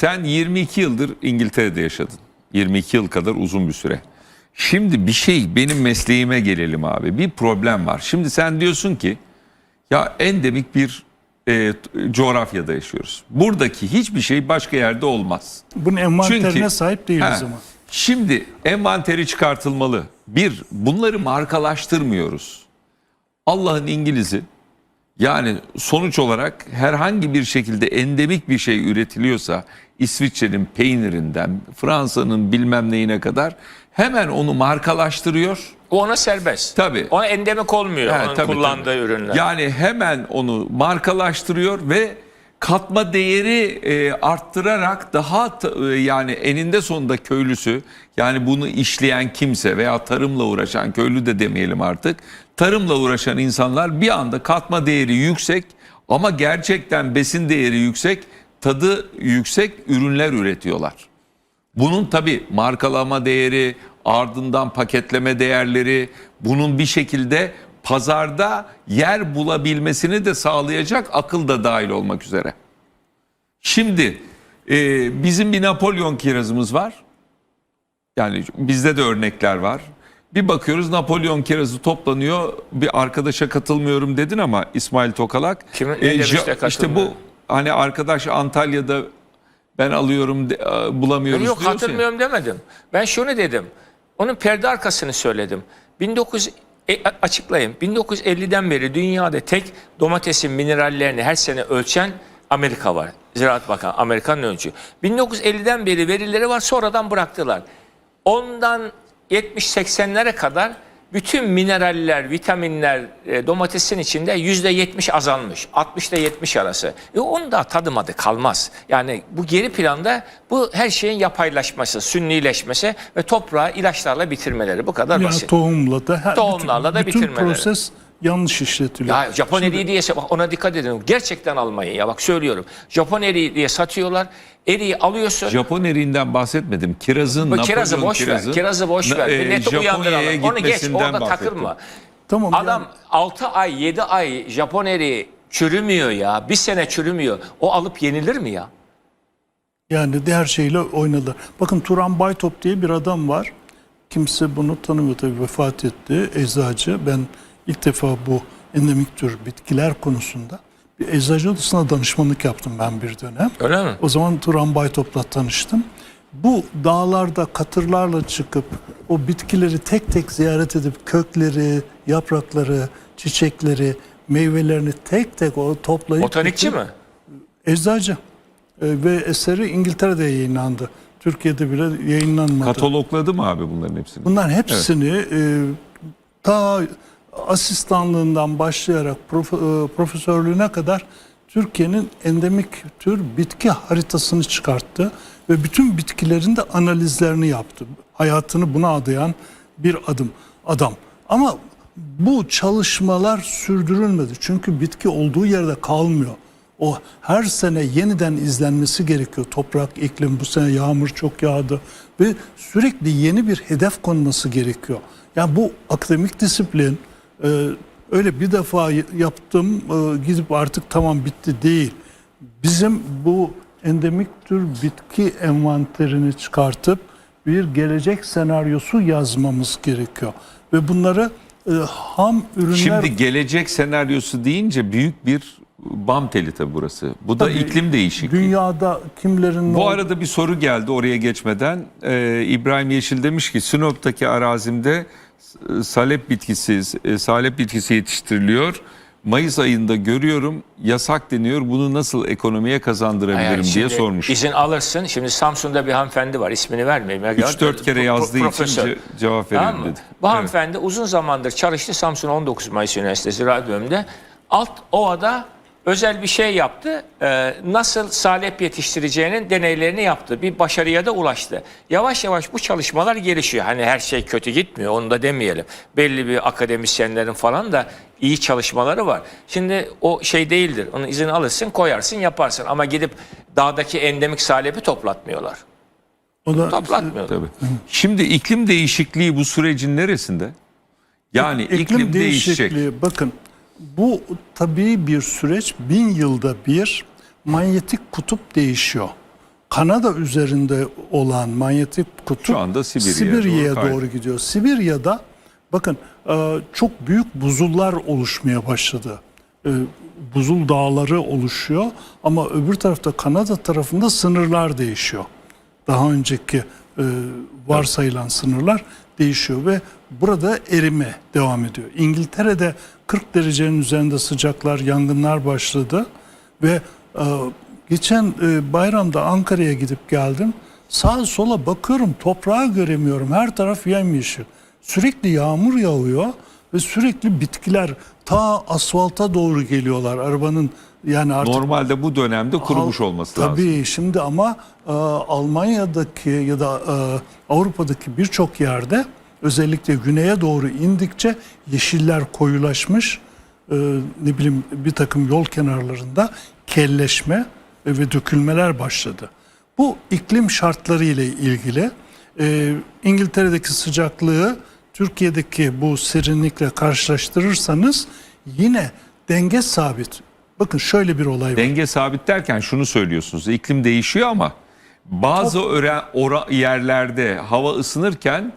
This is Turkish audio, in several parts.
sen 22 yıldır İngiltere'de yaşadın. 22 yıl kadar uzun bir süre. Şimdi bir şey benim mesleğime gelelim abi. Bir problem var. Şimdi sen diyorsun ki ya endemik bir e, coğrafyada yaşıyoruz. Buradaki hiçbir şey başka yerde olmaz. Bunun envanterine Çünkü- sahip değil He, o zaman. Şimdi envanteri çıkartılmalı. Bir, bunları markalaştırmıyoruz. Allah'ın İngiliz'i yani sonuç olarak herhangi bir şekilde endemik bir şey üretiliyorsa İsviçre'nin peynirinden Fransa'nın bilmem neyine kadar hemen onu markalaştırıyor. O ona serbest. Tabii. Ona endemik olmuyor He, onun tabii, kullandığı tabii. ürünler. Yani hemen onu markalaştırıyor ve katma değeri e, arttırarak daha e, yani eninde sonunda köylüsü yani bunu işleyen kimse veya tarımla uğraşan köylü de demeyelim artık tarımla uğraşan insanlar bir anda katma değeri yüksek ama gerçekten besin değeri yüksek tadı yüksek ürünler üretiyorlar. Bunun tabi markalama değeri, ardından paketleme değerleri, bunun bir şekilde pazarda yer bulabilmesini de sağlayacak akıl da dahil olmak üzere. Şimdi e, bizim bir Napolyon kirazımız var. Yani bizde de örnekler var. Bir bakıyoruz Napolyon kirazı toplanıyor. Bir arkadaşa katılmıyorum dedin ama İsmail Tokalak. E, Kimin- ne demiş de işte bu hani arkadaş Antalya'da ben alıyorum de- e, bulamıyoruz Yok diyorsun ya. katılmıyorum demedim. Ben şunu dedim. Onun perde arkasını söyledim. 19 e, açıklayayım. 1950'den beri dünyada tek domatesin minerallerini her sene ölçen Amerika var. Ziraat Bakanı, Amerikan ölçü. 1950'den beri verileri var sonradan bıraktılar. Ondan 70-80'lere kadar bütün mineraller, vitaminler e, domatesin içinde %70 azalmış. 60 ile 70 arası. E onu da tadım adı kalmaz. Yani bu geri planda bu her şeyin yapaylaşması, sünnileşmesi ve toprağı ilaçlarla bitirmeleri. Bu kadar Yani basit. tohumla da her, Tohumlarla da bütün bitirmeleri. proses yanlış işletiliyor. Ya Japon eriği diye bak ona dikkat edin. Gerçekten almayın ya bak söylüyorum. Japon eriği diye satıyorlar. Eriği alıyorsun. Japon eriğinden bahsetmedim. Kirazın, Bu kirazı Napolyon boş kirazı, ver. Kirazı boş ver. e, Milleti Japonya'ya uyandıralım. Onu geç orada bahsettim. takılma. Tamam Adam yani 6 ay 7 ay Japon eriği çürümüyor ya. Bir sene çürümüyor. O alıp yenilir mi ya? Yani her şeyle oynadılar. Bakın Turan Baytop diye bir adam var. Kimse bunu tanımıyor tabii vefat etti. Eczacı. Ben ilk defa bu endemik tür bitkiler konusunda bir eczacı odasına danışmanlık yaptım ben bir dönem. Öyle mi? O zaman Turan Baytop'la tanıştım. Bu dağlarda katırlarla çıkıp o bitkileri tek tek ziyaret edip kökleri, yaprakları, çiçekleri, meyvelerini tek tek o toplayıp Botanikçi mi? Eczacı. Ee, ve eseri İngiltere'de yayınlandı. Türkiye'de bile yayınlanmadı. Katalogladı mı abi bunların hepsini? Bunların hepsini e, ta asistanlığından başlayarak profe- e, profesörlüğüne kadar Türkiye'nin endemik tür bitki haritasını çıkarttı ve bütün bitkilerin de analizlerini yaptı. Hayatını buna adayan bir adım adam. Ama bu çalışmalar sürdürülmedi. Çünkü bitki olduğu yerde kalmıyor. O her sene yeniden izlenmesi gerekiyor. Toprak, iklim, bu sene yağmur çok yağdı ve sürekli yeni bir hedef konması gerekiyor. Yani bu akademik disiplin e, öyle bir defa yaptım e, gidip artık tamam bitti değil. Bizim bu endemik tür bitki envanterini çıkartıp bir gelecek senaryosu yazmamız gerekiyor. Ve bunları e, ham ürünler Şimdi gelecek senaryosu deyince büyük bir bam teli tabii burası. Bu da Tabii, iklim değişikliği. dünyada kimlerin Bu arada bir soru geldi oraya geçmeden. Ee, İbrahim Yeşil demiş ki Sinop'taki arazimde salep bitkisi, e, salep bitkisi yetiştiriliyor. Mayıs ayında görüyorum yasak deniyor. Bunu nasıl ekonomiye kazandırabilirim Yani diye sormuş. İzin alırsın. Şimdi Samsun'da bir hanımefendi var. ismini vermeyeyim. 3-4 kere Pro- yazdığı için profesör. ce- cevap Tamam verelim mı? dedi. Bu Evet. hanımefendi uzun zamandır çalıştı Samsun 19 Mayıs Üniversitesi radyomda. Alt ovada özel bir şey yaptı. Ee, nasıl salep yetiştireceğinin deneylerini yaptı. Bir başarıya da ulaştı. Yavaş yavaş bu çalışmalar gelişiyor. Hani her şey kötü gitmiyor onu da demeyelim. Belli bir akademisyenlerin falan da iyi çalışmaları var. Şimdi o şey değildir. Onun izin alırsın, koyarsın, yaparsın. Ama gidip dağdaki endemik salepi toplatmıyorlar. o da Toplatmıyorlar. Tabii. Şimdi iklim değişikliği bu sürecin neresinde? Yani iklim, değişecek. Bakın bu tabii bir süreç bin yılda bir manyetik kutup değişiyor. Kanada üzerinde olan manyetik kutup Şu anda Sibirya'ya Sibirya'ya doğru doğru, gidiyor. Sibirya'da bakın e, çok büyük buzullar oluşmaya başladı. E, Buzul dağları oluşuyor ama öbür tarafta Kanada tarafında sınırlar değişiyor. Daha önceki e, varsayılan sınırlar değişiyor ve burada erime devam ediyor. İngiltere'de 40 derecenin üzerinde sıcaklar, yangınlar başladı ve e, geçen e, bayramda Ankara'ya gidip geldim. Sağa sola bakıyorum, toprağı göremiyorum. Her taraf yemyeşil. Sürekli yağmur yağıyor ve sürekli bitkiler ta asfalta doğru geliyorlar. Arabanın yani artık Normalde bu dönemde kurumuş olması lazım. Tabii şimdi ama e, Almanya'daki ya da e, Avrupa'daki birçok yerde özellikle güneye doğru indikçe yeşiller koyulaşmış. E, ne bileyim bir takım yol kenarlarında kelleşme ve dökülmeler başladı. Bu iklim şartları ile ilgili e, İngiltere'deki sıcaklığı Türkiye'deki bu serinlikle karşılaştırırsanız yine denge sabit. Bakın şöyle bir olay var. Denge sabit derken şunu söylüyorsunuz. İklim değişiyor ama bazı öre, ora, yerlerde hava ısınırken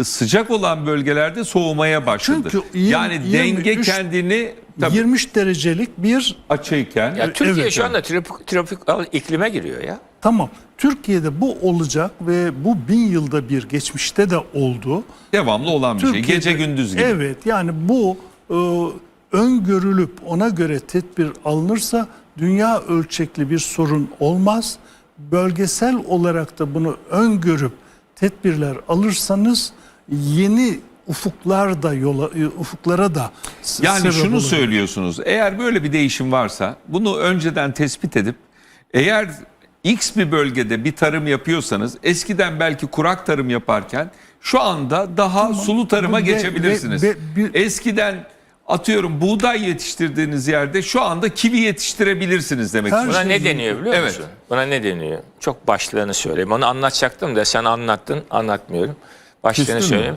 e, sıcak olan bölgelerde soğumaya başladı. Çünkü yirmi- yani denge 23 kendini tabii 23 derecelik bir açıyken Ya Türkiye evet, şu anda tropik, tropikal iklime giriyor ya. tamam. Türkiye'de bu olacak ve bu bin yılda bir geçmişte de oldu. devamlı olan bir şey. Türkiye'de- Gece gündüz gibi. Evet yani bu e, öngörülüp ona göre tedbir alınırsa dünya ölçekli bir sorun olmaz. Bölgesel olarak da bunu öngörüp tedbirler alırsanız yeni ufuklar da yola e, ufuklara da Yani şunu olur. söylüyorsunuz. Eğer böyle bir değişim varsa bunu önceden tespit edip eğer X bir bölgede bir tarım yapıyorsanız eskiden belki kurak tarım yaparken şu anda daha sulu tarıma Ve- geçebilirsiniz. ve- ve bir- Eskiden atıyorum buğday yetiştirdiğiniz yerde şu anda kivi yetiştirebilirsiniz demek Her. Buna şey ne deniyor biliyor Evet. musun? Buna ne deniyor? Çok başlığını söyleyeyim. Onu anlatacaktım da sen anlattın, anlatmıyorum. Başlığını Küstün söyleyeyim.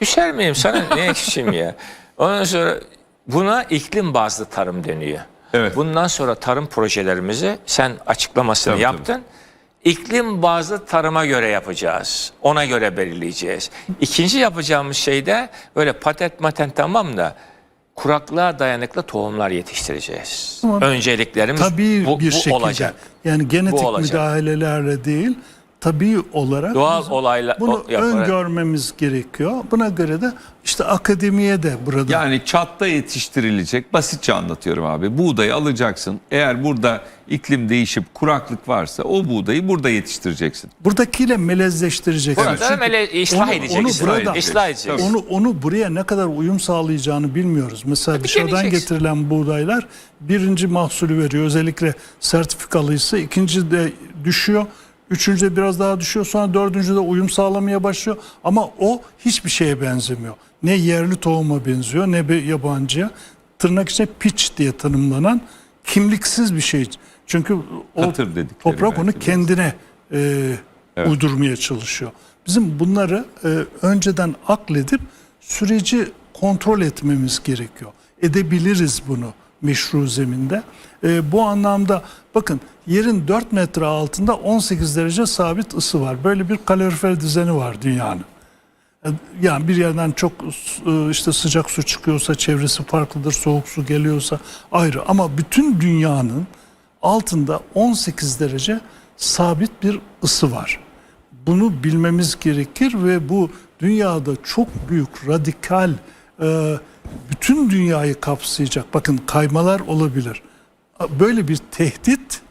Küser miyim sana? ne küseyim ya? Ondan sonra buna iklim bazlı tarım deniyor. Evet. Bundan sonra tarım projelerimizi sen açıklamasını Tabii, yaptın. İklim bazlı tarıma göre yapacağız. Ona göre belirleyeceğiz. İkinci yapacağımız şey de böyle patent matent tamam da kuraklığa dayanıklı tohumlar yetiştireceğiz. Ama Önceliklerimiz tabii bu, bir bu şekilde olacak. yani genetik olacak. müdahalelerle değil tabii olarak Doğal bizim olayla- bunu o- yaparak- öngörmemiz gerekiyor. Buna göre de işte akademiye de burada Yani çatta yetiştirilecek basitçe anlatıyorum abi. Buğdayı alacaksın. Eğer burada iklim değişip kuraklık varsa o buğdayı burada yetiştireceksin. buradakiyle melezleştireceksin. Burada Çünkü ıslah onu- edeceksin. Onu burada, Islah edeceksin. onu, onu buraya ne kadar uyum sağlayacağını bilmiyoruz. Mesela dışarıdan deneyeceksin. getirilen buğdaylar birinci mahsulü veriyor. Özellikle sertifikalıysa ikinci de düşüyor. Üçüncü de biraz daha düşüyor. Sonra dördüncü de uyum sağlamaya başlıyor. Ama o hiçbir şeye benzemiyor. Ne yerli tohuma benziyor ne bir yabancıya. Tırnak içinde piç diye tanımlanan kimliksiz bir şey. Çünkü o toprak onu kendine e, uydurmaya çalışıyor. Bizim bunları e, önceden akledip süreci kontrol etmemiz gerekiyor. Edebiliriz bunu meşru zeminde. E, bu anlamda bakın yerin 4 metre altında 18 derece sabit ısı var. Böyle bir kalorifer düzeni var dünyanın. Yani bir yerden çok e, işte sıcak su çıkıyorsa çevresi farklıdır, soğuk su geliyorsa ayrı. Ama bütün dünyanın altında 18 derece sabit bir ısı var. Bunu bilmemiz gerekir ve bu dünyada çok büyük radikal e, bütün dünyayı kapsayacak. Bakın kaymalar olabilir. Böyle bir tehdit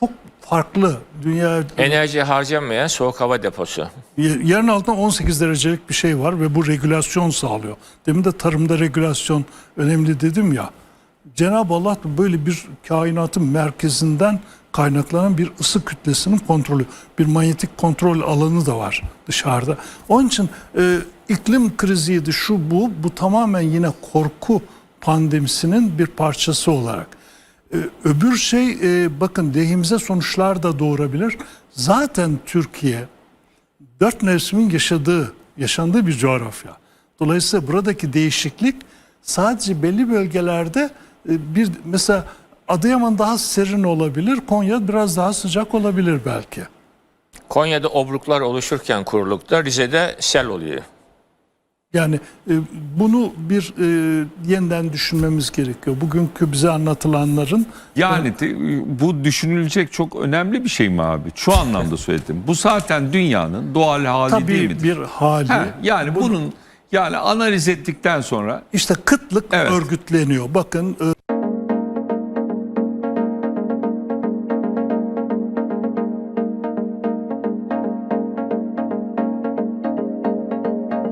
çok farklı. Dünya Enerji harcanmayan soğuk hava deposu. Yerin altında 18 derecelik bir şey var ve bu regülasyon sağlıyor. Demin de tarımda regülasyon önemli dedim ya. Cenab-ı Allah böyle bir kainatın merkezinden kaynaklanan bir ısı kütlesinin kontrolü, bir manyetik kontrol alanı da var dışarıda. Onun için e, iklim kriziydi şu bu, bu tamamen yine korku pandemisinin bir parçası olarak. Ee, Öbür şey e, bakın lehimize sonuçlar da doğurabilir. Zaten Türkiye dört mevsimin yaşadığı, yaşandığı bir coğrafya. Dolayısıyla buradaki değişiklik sadece belli bölgelerde e, bir mesela Adıyaman daha serin olabilir, Konya biraz daha sıcak olabilir belki. Konya'da obruklar oluşurken kurulukta Rize'de sel oluyor. Yani e, bunu bir e, yeniden düşünmemiz gerekiyor. Bugünkü bize anlatılanların Yani te- bu düşünülecek çok önemli bir şey mi abi? Şu anlamda söyledim. Bu zaten dünyanın doğal hali değil tabii midir? bir hali. Ha, yani bunun yani analiz ettikten sonra İşte kıtlık Evet. örgütleniyor. Bakın e,